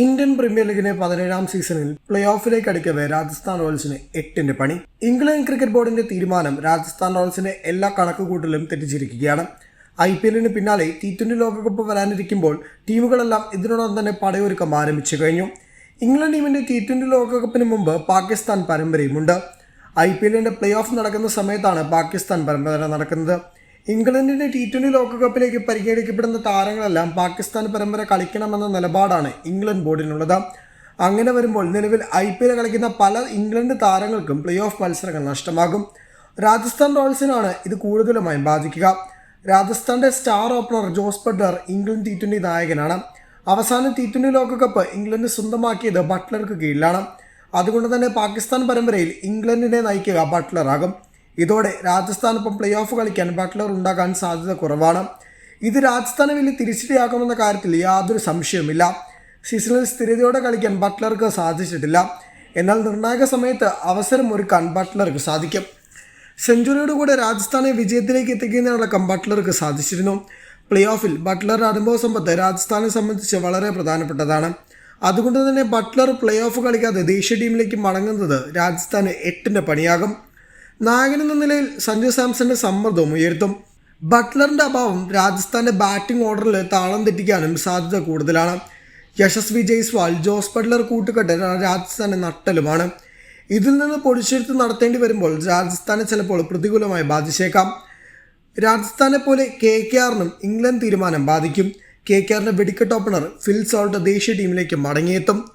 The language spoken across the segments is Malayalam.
ഇന്ത്യൻ പ്രീമിയർ ലീഗിന്റെ പതിനേഴാം സീസണിൽ പ്ലേ ഓഫിലേക്ക് അടുക്കവേ രാജസ്ഥാൻ റോയൽസിന് എട്ടിന്റെ പണി. ഇംഗ്ലണ്ട് ക്രിക്കറ്റ് ബോർഡിന്റെ തീരുമാനം രാജസ്ഥാൻ റോയൽസിന്റെ എല്ലാ കണക്കുകൂട്ടലും തെറ്റിച്ചിരിക്കുകയാണ് ഐ പി എല്ലിന് പിന്നാലെ ടി ട്വന്റി ലോകകപ്പ് വരാനിരിക്കുമ്പോൾ ടീമുകളെല്ലാം ഇതിനോടൊപ്പം തന്നെ പടയൊരുക്കം ആരംഭിച്ചു കഴിഞ്ഞു. ഇംഗ്ലണ്ട് ടീമിന്റെ ടി ട്വന്റി ലോകകപ്പിന് മുമ്പ് പാകിസ്ഥാൻ പരമ്പരയുമുണ്ട്. ഐ പി എല്ലിന്റെ പ്ലേ ഓഫ് നടക്കുന്ന സമയത്താണ് പാകിസ്ഥാൻ പരമ്പര നടക്കുന്നത്. ഇംഗ്ലണ്ടിന്റെ ടി ട്വന്റി ലോകകപ്പിലേക്ക് പരിഗണിക്കപ്പെടുന്ന താരങ്ങളെല്ലാം പാകിസ്ഥാൻ പരമ്പര കളിക്കണമെന്ന നിലപാടാണ് ഇംഗ്ലണ്ട് ബോർഡിനുള്ളത്. അങ്ങനെ വരുമ്പോൾ നിലവിൽ ഐ പി എൽ കളിക്കുന്ന പല ഇംഗ്ലണ്ട് താരങ്ങൾക്കും പ്ലേ ഓഫ് മത്സരങ്ങൾ നഷ്ടമാകും. രാജസ്ഥാൻ റോയൽസിനാണ് ഇത് കൂടുതലുമായും ബാധിക്കുക. രാജസ്ഥാന്റെ star opener Jos Buttler England T twenty നായകനാണ്. അവസാന ടി ട്വന്റി ലോകകപ്പ് ഇംഗ്ലണ്ട് സ്വന്തമാക്കിയത് ബട്ട്ലർക്ക് കീഴിലാണ്. അതുകൊണ്ട് തന്നെ പാകിസ്ഥാൻ പരമ്പരയിൽ ഇംഗ്ലണ്ടിനെ നയിക്കുക ബട്ട്ലറാകും. ഇതോടെ രാജസ്ഥാനൊപ്പം പ്ലേ ഓഫ് കളിക്കാൻ ബട്ട്ലർ ഉണ്ടാകാൻ സാധ്യത കുറവാണ്. ഇത് രാജസ്ഥാനെ വലിയ തിരിച്ചടിയാക്കുമെന്ന കാര്യത്തിൽ യാതൊരു സംശയവുമില്ല. സീസണിൽ സ്ഥിരതയോടെ കളിക്കാൻ ബട്ട്ലർക്ക് സാധിച്ചിട്ടില്ല. എന്നാൽ നിർണായക സമയത്ത് അവസരം ഒരുക്കാൻ ബട്ട്ലർക്ക് സാധിക്കും. സെഞ്ചുറിയോട് കൂടെ രാജസ്ഥാനെ വിജയത്തിലേക്ക് എത്തിക്കുന്നതിനടക്കം ബട്ട്ലർക്ക് സാധിച്ചിരുന്നു. പ്ലേ ഓഫിൽ ബട്ട്ലറുടെ അനുഭവ സമ്പത്ത് രാജസ്ഥാനെ സംബന്ധിച്ച് വളരെ പ്രധാനപ്പെട്ടതാണ്. അതുകൊണ്ട് തന്നെ ബട്ട്ലർ പ്ലേ ഓഫ് കളിക്കാതെ ദേശീയ ടീമിലേക്ക് മടങ്ങുന്നത് രാജസ്ഥാന് എട്ടിന്റെ പണിയാകും. നായകൻ എന്ന നിലയിൽ സഞ്ജു സാംസന്റെ സമ്മർദ്ദവും ഉയർത്തും. ബട്ട്ലറിന്റെ അഭാവം രാജസ്ഥാന്റെ ബാറ്റിംഗ് ഓർഡറിൽ താളം തെറ്റിക്കാനും സാധ്യത കൂടുതലാണ്. യശസ്വി ജയ്സ്വാൾ ജോസ് ബട്ട്ലർ കൂട്ടുകെട്ട് രാജസ്ഥാന്റെ നട്ടലുമാണ്. ഇതിൽ നിന്ന് പൊടിച്ചെടുത്ത് നടത്തേണ്ടി വരുമ്പോൾ രാജസ്ഥാനെ ചിലപ്പോൾ പ്രതികൂലമായി ബാധിച്ചേക്കാം. രാജസ്ഥാനെ പോലെ കെ കെ ആറിനും ഇംഗ്ലണ്ട് തീരുമാനം ബാധിക്കും. കെ കെ ആറിന്റെ വെടിക്കെട്ട് ഓപ്പണർ ഫിൽ സോൾട്ട് ദേശീയ ടീമിലേക്ക് മടങ്ങിയെത്തും.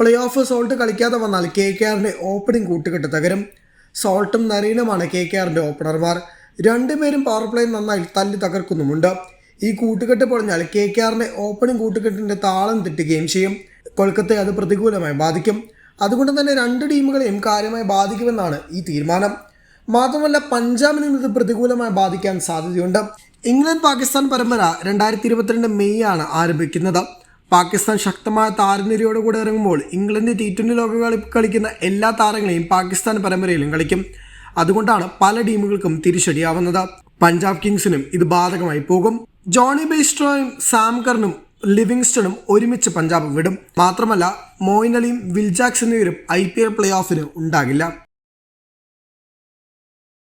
പ്ലേ ഓഫ് സോൾട്ട് കളിക്കാതെ വന്നാൽ കെ കെ ആറിന്റെ ഓപ്പണിംഗ് കൂട്ടുകെട്ട് തകരും. സോൾട്ടും നരീനുമാണ് കെ കെ ആറിന്റെ ഓപ്പണർമാർ. രണ്ടുപേരും പവർ പ്ലേ നന്നായി തല്ലി തകർക്കുന്നുമുണ്ട്. ഈ കൂട്ടുകെട്ട് പൊളിഞ്ഞാൽ കെ കെ ആറിന്റെ ഓപ്പണിംഗ് കൂട്ടുകെട്ടിന്റെ താളം തെറ്റുകയും ചെയ്യും. കൊൽക്കത്തയെ അത് പ്രതികൂലമായി ബാധിക്കും. അതുകൊണ്ട് തന്നെ രണ്ട് ടീമുകളെയും കാര്യമായി ബാധിക്കുമെന്നാണ് ഈ തീരുമാനം. മാത്രമല്ല പഞ്ചാബിന് ഇത് പ്രതികൂലമായി ബാധിക്കാൻ സാധ്യതയുണ്ട്. ഇംഗ്ലണ്ട് പാകിസ്ഥാൻ പരമ്പര രണ്ടായിരത്തി ഇരുപത്തിരണ്ട് മെയ് ആണ് ആരംഭിക്കുന്നത്. പാകിസ്ഥാൻ ശക്തമായ താരനിരയോടുകൂടെ ഇറങ്ങുമ്പോൾ ഇംഗ്ലണ്ട് ടി ട്വന്റി ലോക കളിക്കുന്ന എല്ലാ താരങ്ങളെയും പാകിസ്ഥാൻ പരമ്പരയിലും കളിക്കും. അതുകൊണ്ടാണ് പല ടീമുകൾക്കും തിരിച്ചടിയാവുന്നത്. പഞ്ചാബ് കിങ്സിനും ഇത് ബാധകമായി പോകും. ജോണി ബെയ്സ്ട്രോയും സാംകറിനും ലിവിങ്സ്റ്റണും ഒരുമിച്ച് പഞ്ചാബ് വിടും. മാത്രമല്ല മോയിൻ അലിയും വിൽജാക്സ് എന്നിവരും ഐ പി എൽ പ്ലേ ഓഫിന് ഉണ്ടാകില്ല.